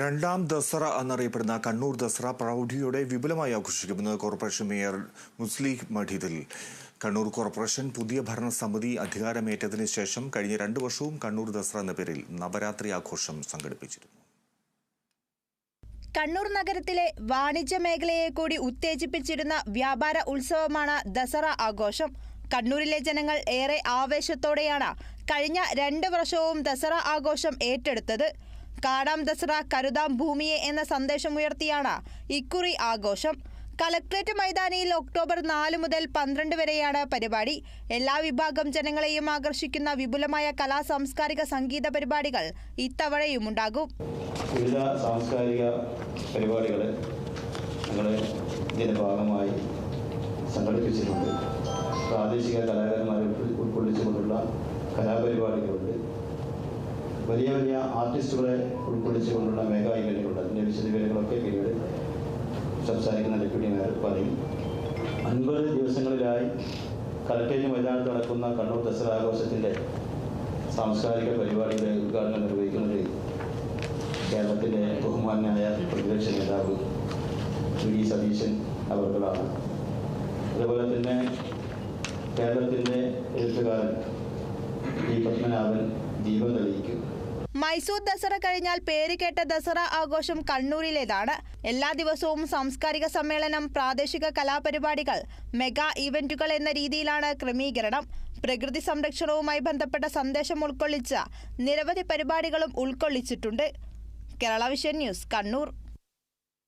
രണ്ടാം ദസറ എന്നറിയപ്പെടുന്ന കണ്ണൂർ ദസറ പ്രൗഢിയോടെ വിപുലമായി ആഘോഷിക്കുമെന്ന് corporation mayor Muslih Madathil Kannur corporation പുതിയ ഭരണസമിതി അധികാരമേറ്റതിന് ശേഷം കഴിഞ്ഞ രണ്ടു വർഷവും കണ്ണൂർ ദസറ എന്ന പേരിൽ നവരാത്രി ആഘോഷം സംഘടിപ്പിച്ചിരുന്നു. കണ്ണൂർ നഗരത്തിലെ വാണിജ്യ മേഖലയെ കൂടി ഉത്തേജിപ്പിച്ചിരുന്ന വ്യാപാര ഉത്സവമാണ് ദസറ ആഘോഷം. കണ്ണൂരിലെ ജനങ്ങൾ ഏറെ ആവേശത്തോടെയാണ് കഴിഞ്ഞ രണ്ട് വർഷവും ദസറ ആഘോഷം ഏറ്റെടുത്തത്. കാടാം ദസറ കരുതാം ഭൂമിയെ എന്ന സന്ദേശമുയർത്തിയാണ് ഇക്കുറി ആഘോഷം. കലക്ട്രേറ്റ് മൈതാനിയിൽ ഒക്ടോബർ നാല് മുതൽ പന്ത്രണ്ട് വരെയാണ് പരിപാടി. എല്ലാ വിഭാഗം ജനങ്ങളെയും ആകർഷിക്കുന്ന വിപുലമായ കലാ സാംസ്കാരിക സംഗീത പരിപാടികൾ ഇത്തവണയും ഉണ്ടാകും. വിവിധ സാംസ്കാരിക പരിപാടികൾ ഞങ്ങൾ ഇതിന്റെ ഭാഗമായി സംഘടിപ്പിച്ചിട്ടുണ്ട്. പ്രാദേശിക കലാകാരന്മാരെ ഉൾക്കൊ- ഉൾക്കൊള്ളിച്ചുകൊണ്ടുള്ള കലാപരിപാടികളുണ്ട്. വലിയ വലിയ ആർട്ടിസ്റ്റുകളെ ഉൾക്കൊള്ളിച്ചുകൊണ്ടുള്ള മെഗാ ഇവന്റുകളുണ്ട് അതിന്റെ വിശദവിവരങ്ങളൊക്കെ പിന്നീട് സംസാരിക്കുന്ന ഡെപ്യൂട്ടി മേയർ പറയും. അൻപത് ദിവസങ്ങളിലായി കലക്കേരി മൈതാനത്ത് നടക്കുന്ന കണ്ണൂർ ദസറ ആഘോഷത്തിന്റെ സാംസ്കാരിക പരിപാടിയുടെ ഉദ്ഘാടനം നിർവഹിക്കുന്നത് കേരളത്തിന്റെ ബഹുമാനായ പ്രതിപക്ഷ നേതാവ് വി സതീശൻ അവർകളാണ് അതുപോലെ തന്നെ കേരളത്തിന്റെ എഴുത്തുകാരൻ ഡി പത്മനാഭൻ ദീപം തെളിയിക്കും. മൈസൂർ ദസറ കഴിഞ്ഞാൽ പേരുകേട്ട ദസറ ആഘോഷം കണ്ണൂരിലേതാണ്. എല്ലാ ദിവസവും സാംസ്കാരിക സമ്മേളനം പ്രാദേശിക കലാപരിപാടികൾ മെഗാ ഇവന്റുകൾ എന്ന രീതിയിലാണ് ക്രമീകരണം. പ്രകൃതി സംരക്ഷണവുമായി ബന്ധപ്പെട്ട സന്ദേശം ഉൾക്കൊള്ളിച്ച നിരവധി പരിപാടികളും ഉൾക്കൊള്ളിച്ചിട്ടുണ്ട്. Kerala vision news Kannur.